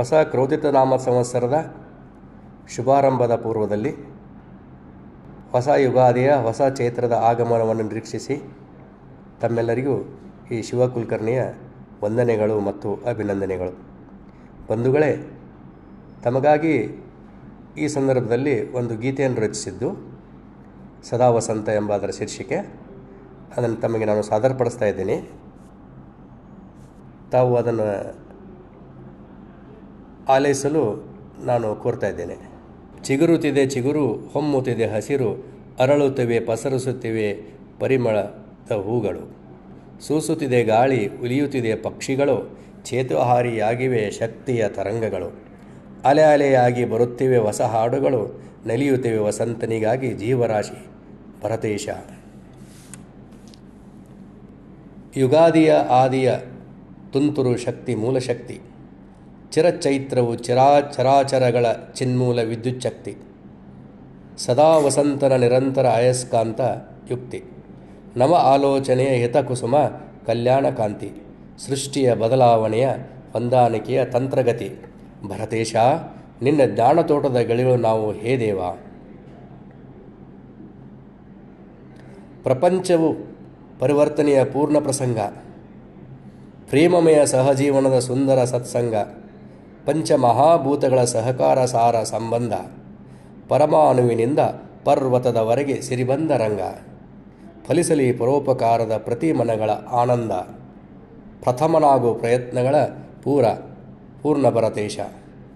ಹೊಸ ಕ್ರೋಧಿತ ನಾಮ ಸಂವತ್ಸರದ ಶುಭಾರಂಭದ ಪೂರ್ವದಲ್ಲಿ ಹೊಸ ಯುಗಾದಿಯ ಹೊಸ ಚೈತ್ರದ ಆಗಮನವನ್ನು ನಿರೀಕ್ಷಿಸಿ ತಮ್ಮೆಲ್ಲರಿಗೂ ಈ ಶಿವಕುಲಕರ್ಣಿಯ ವಂದನೆಗಳು ಮತ್ತು ಅಭಿನಂದನೆಗಳು. ಬಂಧುಗಳೇ, ತಮಗಾಗಿ ಈ ಸಂದರ್ಭದಲ್ಲಿ ಒಂದು ಗೀತೆಯನ್ನು ರಚಿಸಿದ್ದು ಸದಾ ವಸಂತ ಎಂಬ ಅದರ ಶೀರ್ಷಿಕೆ. ಅದನ್ನು ತಮಗೆ ನಾನು ಸಾದರಪಡಿಸ್ತಾ ಇದ್ದೀನಿ. ತಾವು ಅದನ್ನು ಆಲೈಸಲು ನಾನು ಕೋರ್ತಾ ಇದ್ದೇನೆ. ಚಿಗುರುತ್ತಿದೆ ಚಿಗುರು ಹೊಮ್ಮುತ್ತಿದೆ ಹಸಿರು, ಅರಳುತ್ತಿವೆ ಪಸರಿಸುತ್ತಿವೆ ಪರಿಮಳದ ಹೂಗಳು. ಸೂಸುತ್ತಿದೆ ಗಾಳಿ, ಉಲಿಯುತ್ತಿದೆ ಪಕ್ಷಿಗಳು, ಚೇತುಹಾರಿಯಾಗಿವೆ ಶಕ್ತಿಯ ತರಂಗಗಳು. ಅಲೆ ಅಲೆಯಾಗಿ ಬರುತ್ತಿವೆ ಹೊಸ ಹಾಡುಗಳು ನಲಿಯುತ್ತಿವೆ ವಸಂತನಿಗಾಗಿ ಜೀವರಾಶಿ ಭರತೇಶ. ಯುಗಾದಿಯ ಆದಿಯ ತುಂತುರು ಶಕ್ತಿ ಮೂಲಶಕ್ತಿ ಚಿರಚೈತ್ರವು ಚಿರಾ ಚರಾಚರಗಳ ಚಿನ್ಮೂಲ ವಿದ್ಯುಚ್ಛಕ್ತಿ ಸದಾ ವಸಂತನ ನಿರಂತರ ಅಯಸ್ಕಾಂತ ಯುಕ್ತಿ. ನವ ಆಲೋಚನೆಯ ಹಿತಕುಸುಮ ಕಲ್ಯಾಣ ಕಾಂತಿ. ಸೃಷ್ಟಿಯ ಬದಲಾವಣೆಯ ಹೊಂದಾಣಿಕೆಯ ತಂತ್ರಗತಿ. ಭರತೇಶ, ನಿನ್ನ ಜ್ಞಾನತೋಟದ ಗಳಿಗಳು ನಾವು ಹೇ ದೇವ. ಪ್ರಪಂಚವು ಪರಿವರ್ತನೆಯ ಪೂರ್ಣ ಪ್ರಸಂಗ. ಪ್ರೇಮಮಯ ಸಹಜೀವನದ ಸುಂದರ ಸತ್ಸಂಗ. ಪಂಚಮಹಾಭೂತಗಳ ಸಹಕಾರ ಸಾರ ಸಂಬಂಧ, ಪರಮಾಣುವಿನಿಂದ ಪರ್ವತದವರೆಗೆ ಸಿರಿಬಂದ ರಂಗ ಫಲಿಸಲಿ ಪರೋಪಕಾರದ ಪ್ರತಿ ಮನಗಳ ಆನಂದ, ಪ್ರಥಮನಾಗೋ ಪ್ರಯತ್ನಗಳ ಪೂರ ಪೂರ್ಣ ಭರತೇಶ